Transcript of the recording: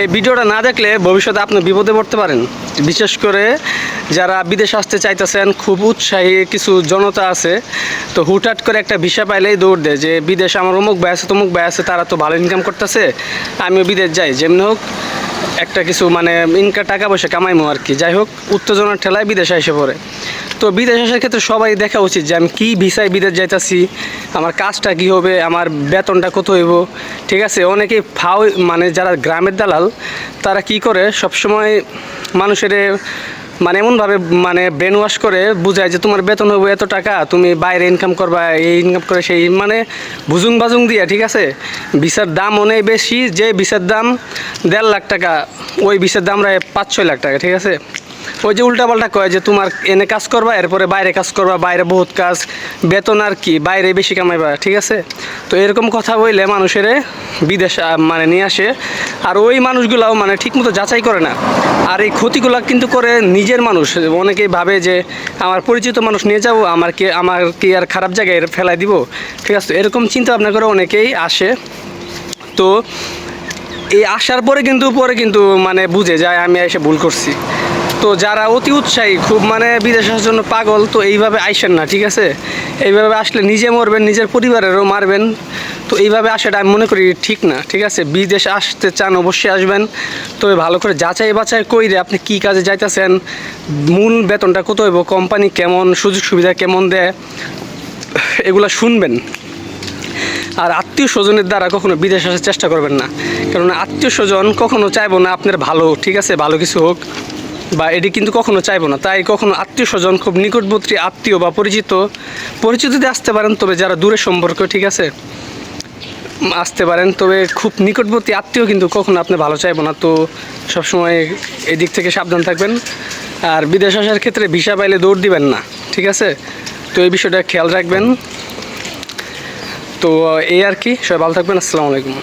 এই ভিডিওটা না দেখলে ভবিষ্যতে আপনি বিপদে পড়তে পারেন। বিশেষ করে যারা বিদেশ আসতে চাইতেছেন, খুব উৎসাহী কিছু জনতা আছে, তো হুটহাট করে একটা ভিসা পাইলেই দৌড় দেয় যে, বিদেশ আমার অমুক ভাই আছে, তমুক ভাই আছে, তারা তো ভালো ইনকাম করতেছে, আমিও বিদেশ যাই। যেমনি হোক, একটা কিছু মানে ইনকাম টাকা পয়সা কামাইমো আর কি। যাই হোক, উত্তেজনার ঠেলায় বিদেশে এসে পড়ে। তো বিদেশ আসার ক্ষেত্রে সবাই দেখা উচিত যে আমি কী ভিসায় বিদেশ যাইতাছি, আমার কাজটা কী হবে, আমার বেতনটা কত হইব, ঠিক আছে? অনেকেই ফাও মানে যারা গ্রামের দালাল, তারা কি করে, সবসময় মানুষের মানে এমনভাবে মানে ব্রেন ওয়াশ করে, বুঝায় যে তোমার বেতন হবে এত টাকা, তুমি বাইরে ইনকাম করবা, এই ইনকাম করে সেই মানে বুজুং বাজুং দিয়া, ঠিক আছে? ভিসার দাম অনেক বেশি, যে ভিসার দাম দেড় লাখ টাকা, ওই ভিসার দাম রায় পাঁচ ছয় লাখ টাকা, ঠিক আছে? ওই যে উল্টাপাল্টা কয় যে তোমার এনে কাজ করবা, এরপরে বাইরে কাজ করবা, বাইরে বহুত কাজ, বেতন আর কি, বাইরে বেশি কামাইবা, ঠিক আছে? তো এরকম কথা বললে মানুষের বিদেশ মানে নিয়ে আসে, আর ওই মানুষগুলাও মানে ঠিকমতো যাচাই করে না। আর এই ক্ষতিগুলো কিন্তু করে নিজের মানুষ। অনেকেই ভাবে যে, আমার পরিচিত মানুষ নিয়ে যাব, আমার কি আমার কি আর খারাপ জায়গায় ফেলাই দিব? ঠিক আছে? এরকম চিন্তা ভাবনা করে অনেকেই আসে। তো এই আসার পরে কিন্তু পরে কিন্তু মানে বুঝে যায়, আমি এসে ভুল করছি। তো যারা অতি উৎসাহী, খুব মানে বিদেশ আসার জন্য পাগল, তো এইভাবে আইসেন না, ঠিক আছে? এইভাবে আসলে নিজে মরবেন, নিজের পরিবারেরও মারবেন, তো এইভাবে আসাটা আমি মনে করি ঠিক না, ঠিক আছে? বিদেশ আসতে চান, অবশ্যই আসবেন। তবে ভালো করে যাচাই বাছাই কইরে আপনি কী কাজে যাইতেছেন, মূল বেতনটা কত হইব, কোম্পানি কেমন, সুযোগ সুবিধা কেমন দেয়, এগুলো শুনবেন। আর আত্মীয় স্বজনের দ্বারা কখনো বিদেশ আসার চেষ্টা করবেন না কারণ আত্মীয় স্বজন কখনো চাইব না আপনার ভালো, ঠিক আছে? ভালো কিছু হোক। বা এটি কিন্তু কখনো চাইব না। তাই কখনো আত্মীয় স্বজন খুব নিকটবর্তী, আত্মীয় বা পরিচিত পরিচিততে আসতে পারেন, তবে যারা দূরের সম্পর্ক, ঠিক আছে আসতে পারেন, তবে খুব নিকটবর্তী আত্মীয় কিন্তু কখনো আপনি ভালো চাইব না। তো সবসময় এদিক থেকে সাবধান থাকবেন। আর বিদেশ আসার ক্ষেত্রে ভিসা পাইলে দৌড় দিবেন না, ঠিক আছে? তো এই বিষয়টা খেয়াল রাখবেন। তো, এই আর কি, সবাই ভালো থাকবেন, আসসালামু আলাইকুম।